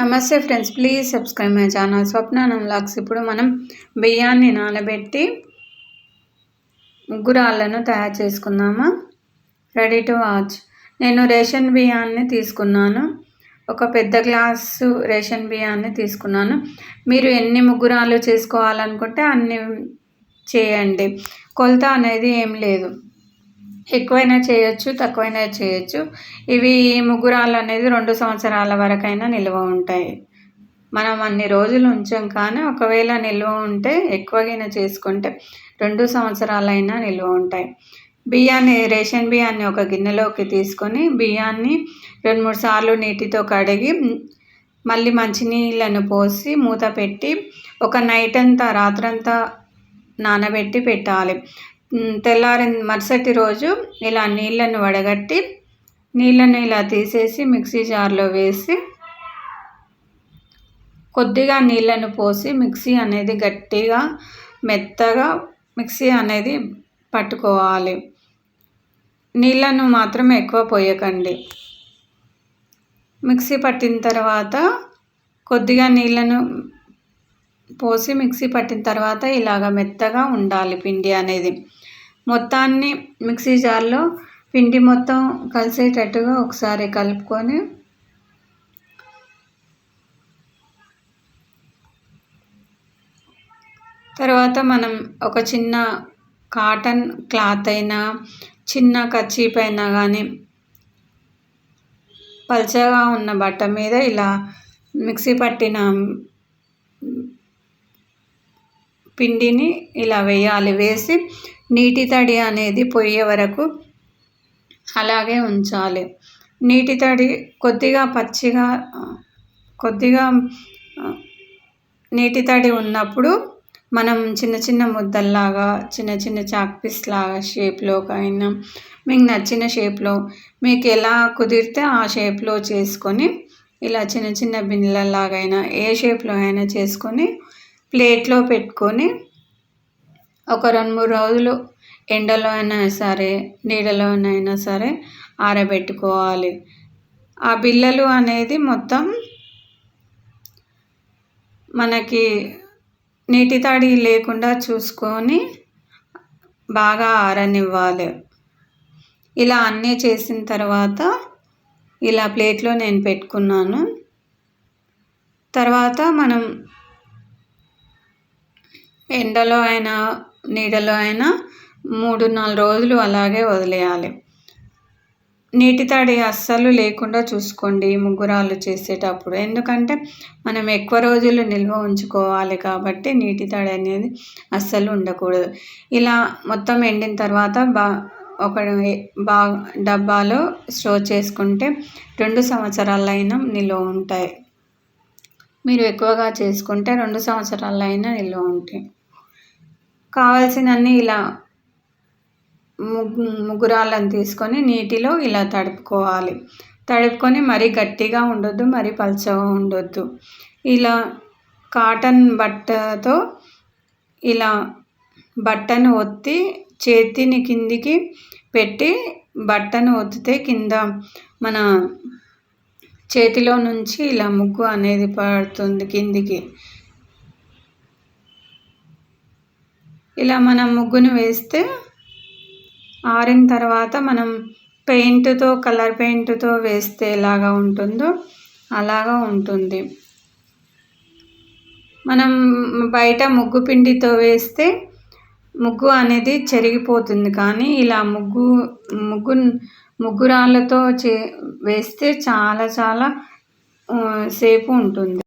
నమస్తే friends please subscribe my channel స్వప్నానం లాక్స్. ఇప్పుడు మనం బియ్యాన్ని నానబెట్టి ముగ్గురాళ్ళను తయారు చేసుకుందామా? రెడీ టు వాచ్ నేను రేషన్ బియ్యాన్ని తీసుకున్నాను. ఒక పెద్ద గ్లాసు రేషన్ బియ్యాన్ని తీసుకున్నాను. మీరు ఎన్ని ముగ్గురాలు చేసుకోవాలనుకుంటే అన్ని చేయండి. కొలత అనేది ఏం లేదు. ఎక్కువైనా చేయొచ్చు తక్కువైనా చేయొచ్చు. ఇవి ముగ్గురాలు అనేది రెండు సంవత్సరాల వరకైనా నిల్వ ఉంటాయి. మనం అన్ని రోజులు ఉంచాం కానీ ఒకవేళ నిల్వ ఉంటే ఎక్కువగా చేసుకుంటే రెండు సంవత్సరాలైనా నిల్వ ఉంటాయి. బియ్యాన్ని రేషన్ బియ్యాన్ని ఒక గిన్నెలోకి తీసుకొని బియ్యాన్ని రెండు మూడు సార్లు నీటితో కడిగి మళ్ళీ మంచినీళ్ళను పోసి మూత పెట్టి ఒక నైట్ అంతా రాత్రంతా నానబెట్టి పెట్టాలి. తెల్లారిన మరుసటి రోజు ఇలా నీళ్ళను వడగట్టి నీళ్ళను ఇలా తీసేసి మిక్సీ జార్లో వేసి కొద్దిగా నీళ్ళను పోసి మిక్సీ అనేది గట్టిగా మెత్తగా మిక్సీ అనేది పట్టుకోవాలి. నీళ్ళను మాత్రం ఎక్కువ పోయకండి. మిక్సీ పట్టిన తర్వాత కొద్దిగా నీళ్ళను పోసి మిక్సీ పట్టిన తర్వాత ఇలాగ మెత్తగా ఉండాలి పిండి అనేది. మొత్తాన్ని మిక్సీ జార్లో పిండి మొత్తం కలిసేటట్టుగా ఒకసారి కలుపుకొని తర్వాత మనం ఒక చిన్న కాటన్ క్లాత్ అయినా చిన్న కచ్చీప్ అయినా కానీ పల్చగా ఉన్న బట్ట మీద ఇలా మిక్సీ పట్టిన పిండిని ఇలా వేయాలి. వేసి నీటి తడి అనేది పోయే వరకు అలాగే ఉంచాలి. నీటి తడి కొద్దిగా పచ్చిగా కొద్దిగా నీటి తడి ఉన్నప్పుడు మనం చిన్న చిన్న ముద్దల్లాగా చిన్న చిన్న చాక్పీస్ లాగా షేప్లో అయినా మీకు నచ్చిన షేప్లో మీకు ఎలా కుదిరితే ఆ షేప్లో చేసుకొని ఇలా చిన్న చిన్న బిన్నెలలాగైనా ఏ షేప్లో అయినా చేసుకొని ప్లేట్లో పెట్టుకొని ఒక రెండు మూడు రోజులు ఎండలో అయినా సరే నీడలో అయినా సరే ఆరబెట్టుకోవాలి. ఆ బిళ్ళలు అనేది మొత్తం మనకి నీటి తడి లేకుండా చూసుకొని బాగా ఆరనివ్వాలి. ఇలా అన్నీ చేసిన తర్వాత ఇలా ప్లేట్లో నేను పెట్టుకున్నాను. తర్వాత మనం ఎండలో అయినా నీడలో అయినా మూడు నాలుగు రోజులు అలాగే వదిలేయాలి. నీటి తడి అస్సలు లేకుండా చూసుకోండి ముగ్గురాలు చేసేటప్పుడు. ఎందుకంటే మనం ఎక్కువ రోజులు నిల్వ ఉంచుకోవాలి కాబట్టి నీటి తడి అనేది అస్సలు ఉండకూడదు. ఇలా మొత్తం ఎండిన తర్వాత బా ఒక బా డబ్బాలో స్టోర్ చేసుకుంటే రెండు సంవత్సరాలైనా నిల్వ ఉంటాయి. మీరు ఎక్కువగా చేసుకుంటే రెండు సంవత్సరాలైనా నిల్వ ఉంటాయి. కావాల్సినన్ని ఇలా ముగ్గు ముగ్గురాళ్ళని తీసుకొని నీటిలో ఇలా తడుపుకోవాలి. తడుపుకొని మరీ గట్టిగా ఉండొద్దు మరీ పలచగా ఉండొద్దు. ఇలా కాటన్ బట్టతో ఇలా బట్టను ఒత్తి చేతిని కిందికి పెట్టి బట్టను ఒత్తితే కింద మన చేతిలో నుంచి ఇలా ముగ్గు అనేది పడుతుంది కిందికి. ఇలా మనం ముగ్గును వేస్తే ఆరిన తర్వాత మనం పెయింట్తో కలర్ పెయింట్తో వేస్తే ఎలాగా ఉంటుందో అలాగా ఉంటుంది. మనం బయట ముగ్గు పిండితో వేస్తే ముగ్గు అనేది చెరిగిపోతుంది. కానీ ఇలా ముగ్గు ముగ్గు ముగ్గురాళ్ళతో చే వేస్తే చాలా చాలా సేపు ఉంటుంది.